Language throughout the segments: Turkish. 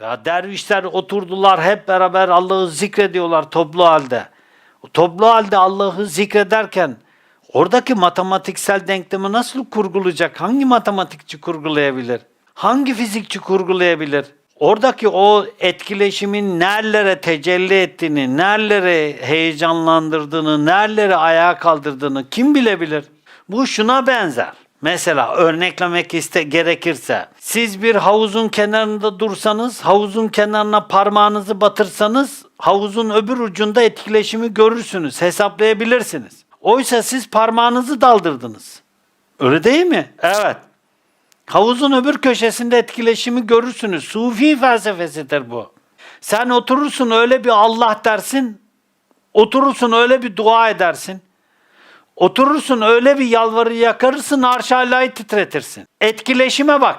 Ya dervişler oturdular hep beraber Allah'ı zikrediyorlar toplu halde. O toplu halde Allah'ı zikrederken oradaki matematiksel denklemi nasıl kurgulayacak? Hangi matematikçi kurgulayabilir? Hangi fizikçi kurgulayabilir? Oradaki o etkileşimin nerelere tecelli ettiğini, nerelere heyecanlandırdığını, nerelere ayağa kaldırdığını kim bilebilir? Bu şuna benzer. Mesela örneklemek iste gerekirse siz bir havuzun kenarında dursanız havuzun kenarına parmağınızı batırsanız havuzun öbür ucunda etkileşimi görürsünüz hesaplayabilirsiniz. Oysa siz parmağınızı daldırdınız. Öyle değil mi? Evet. Havuzun öbür köşesinde etkileşimi görürsünüz. Sufi felsefesidir bu. Sen oturursun öyle bir Allah dersin, oturursun öyle bir dua edersin. Oturursun öyle bir yalvarı yakarırsın arş alayı titretirsin. Etkileşime bak.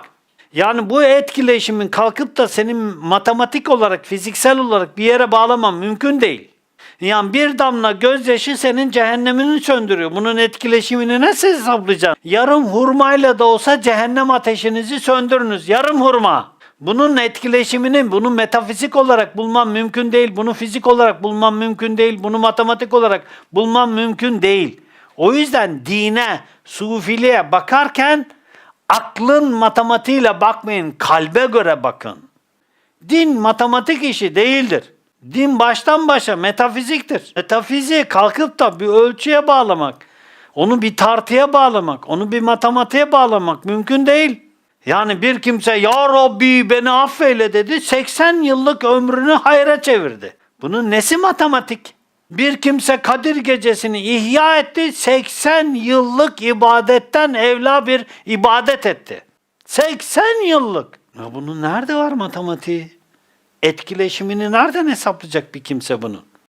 Yani bu etkileşimin kalkıp da senin matematik olarak, fiziksel olarak bir yere bağlaman mümkün değil. Yani bir damla gözyaşı senin cehennemini söndürüyor. Bunun etkileşimini nasıl hesaplayacaksın? Yarım hurmayla da olsa cehennem ateşinizi söndürünüz. Yarım hurma. Bunun etkileşimini, bunu metafizik olarak bulman mümkün değil. Bunu fizik olarak bulman mümkün değil. Bunu matematik olarak bulman mümkün değil. O yüzden dine, sufiliğe bakarken aklın matematiğiyle bakmayın, kalbe göre bakın. Din matematik işi değildir. Din baştan başa metafiziktir. Metafiziği kalkıp da bir ölçüye bağlamak, onu bir tartıya bağlamak, onu bir matematiğe bağlamak mümkün değil. Yani bir kimse ya Rabbi beni affeyle dedi 80 yıllık ömrünü hayra çevirdi. Bunun nesi matematik? Bir kimse Kadir gecesini ihya etti 80 yıllık ibadetten evla bir ibadet etti. 80 yıllık. Ya bunun nerede var matematiği? Etkileşimini nereden hesaplayacak bir kimse bunu?